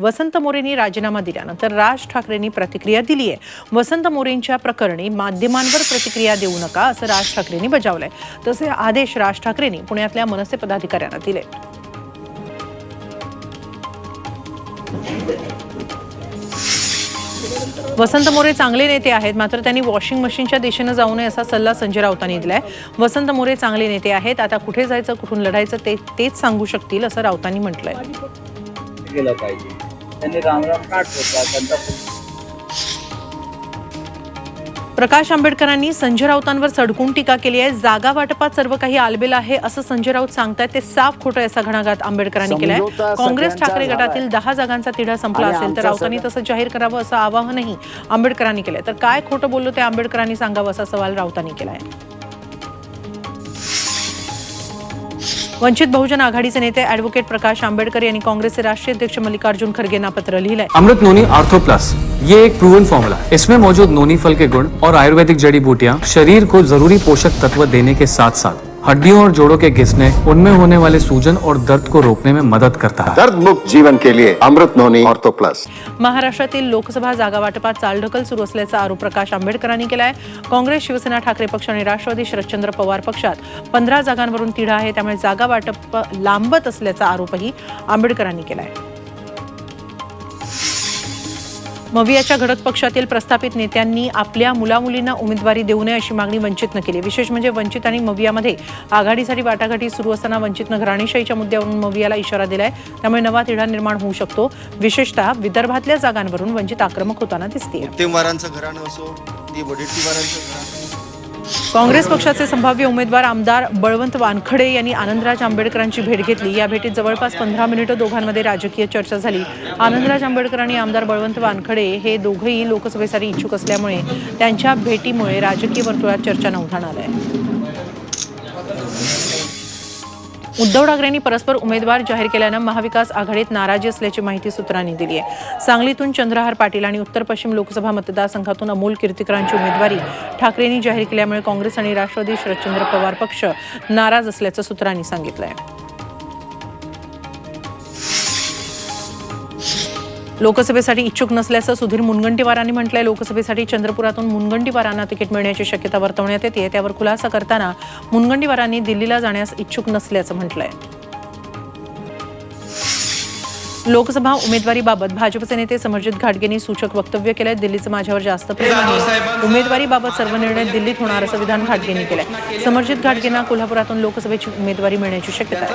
वसंत मोरेंनी राजीनामा दिल्यानंतर राज ठाकरेंनी प्रतिक्रिया दिली आहे वसंत मोरेंच्या प्रकरणी माध्यमांवर प्रतिक्रिया देऊ नका असं राज ठाकरेंनी बजावलंय. तसे आदेश राज ठाकरेंनी पुण्यातल्या मनसे पदाधिकाऱ्यांना दिले. वसंत मोरे चांगले नेते आहेत मात्र त्यांनी वॉशिंग मशीनच्या दिशेनं जाऊ नये असा सल्ला संजय राऊतांनी दिलाय. वसंत मोरे चांगले नेते आहेत आता कुठे जायचं कुठून लढायचं ते तेच सांगू शकतील असं राऊतांनी म्हटलंय. त्यांनी रामराम काट होता त्यांचा प्रकाश आंबेडकरांनी संजय राऊतांवर सडकून टीका केली आहे. जागा वाटपात सर्व काही आलबेल आहे असं संजय राऊत सांगतायत. ते साफ खोटं आहे असा घणाघात आंबेडकरांनी केलाय. काँग्रेस ठाकरे. गटातील दहा जागांचा तिढा संपला असेल तर राऊतांनी तसं जाहीर करावं असं आवाहनही आंबेडकरांनी केलंय. तर काय खोटं बोललो ते आंबेडकरांनी सांगावं असा सवाल राऊतांनी केलाय. वंचित बहुजन आघाड़ी आघाडीचे नेता एडवोकेट प्रकाश आंबेडकर कांग्रेस काँग्रेसचे राष्ट्रीय अध्यक्ष मल्लिकार्जुन खड़गे ना पत्र लिहिलंय. अमृत नोनी आर्थो प्लस ये एक प्रूवन फॉर्मूला है। इसमें मौजूद नोनी फल के गुण और आयुर्वेदिक जड़ी बूटियाँ, शरीर को ज़रूरी पोषक तत्व देने के साथ साथ हड्डियों और जोड़ों के घिसने उनमें होने वाले सूजन और दर्द को रोकने में मदद करता है। दर्द मुक्त जीवन के लिए अमृत नोनी ऑर्थो प्लस। महाराष्ट्रातील लोकसभा जागा वाटपात चालढकल सुरू असल्याचा आरोप प्रकाश आंबेडकरांनी केलाय. काँग्रेस शिवसेना ठाकरे पक्ष आणि राष्ट्रवादी शरदचंद्र पवार पक्षात पंधरा जागांवरून तिढा आहे त्यामुळे जागा वाटप लांबत असल्याचा आरोपही आंबेडकरांनी केलाय. मवियाच्या घटक पक्षातील प्रस्थापित नेत्यांनी आपल्या मुलामुलींना उमेदवारी देऊ नये अशी मागणी वंचितनं केली. विशेष म्हणजे वंचित आणि मवियामध्ये आघाडीसाठी वाटाघाटी सुरू असताना वंचितनं घराणेशाहीच्या मुद्द्यावरून मवियाला इशारा दिलाय. त्यामुळे नवा तिढा निर्माण होऊ शकतो. विशेषतः विदर्भातल्या जागांवरून वंचित आक्रमक होताना दिसते घराणं असो ती वडेट्टीवारांचं घराणं काँग्रेस पक्षाचे संभाव्य उमेदवार आमदार बळवंत वानखडे यांनी आनंदराज आंबेडकरांची भेट घेतली. या भेटीत जवळपास पंधरा मिनिटं दोघांमध्ये राजकीय चर्चा झाली. आनंदराज आंबेडकर आणि आमदार बळवंत वानखडे हे दोघंही लोकसभेसाठी इच्छुक असल्यामुळे त्यांच्या भेटीमुळे राजकीय वर्तुळात चर्चा उधाण आहे उद्धव ठाकरेंनी परस्पर उमेदवार जाहीर केल्यानं महाविकास आघाडीत नाराजी असल्याची माहिती सूत्रांनी दिली आहे. सांगलीतून चंद्रहार पाटील आणि उत्तर पश्चिम लोकसभा मतदारसंघातून अमोल कीर्तिकरांची उमेदवारी ठाकरेंनी जाहीर केल्यामुळे काँग्रेस आणि राष्ट्रवादी शरदचंद्र पवार पक्ष नाराज असल्याचं सूत्रांनी सांगितलं आहे लोकसभेसाठी इच्छुक नसल्याचं सुधीर मुनगंटीवारांनी म्हटलंय. लोकसभेसाठी चंद्रपुरातून मुनगंटीवारांना तिकीट मिळण्याची शक्यता वर्तवण्यात येते. त्यावर खुलासा करताना मुनगंटीवारांनी दिल्लीला जाण्यास इच्छुक नसल्याचं म्हटलंय. लोकसभा उमेदवारीबाबत भाजपचे नेते समरजित घाटगेंनी सूचक वक्तव्य केलंय. दिल्लीचं माझ्यावर जास्त प्रेम आहे. उमेदवारीबाबत सर्व निर्णय दिल्लीत होणार असं विधान घाटगेंनी केलंय. समरजित घाटगेंना कोल्हापुरातून लोकसभेची उमेदवारी मिळण्याची शक्यता आहे.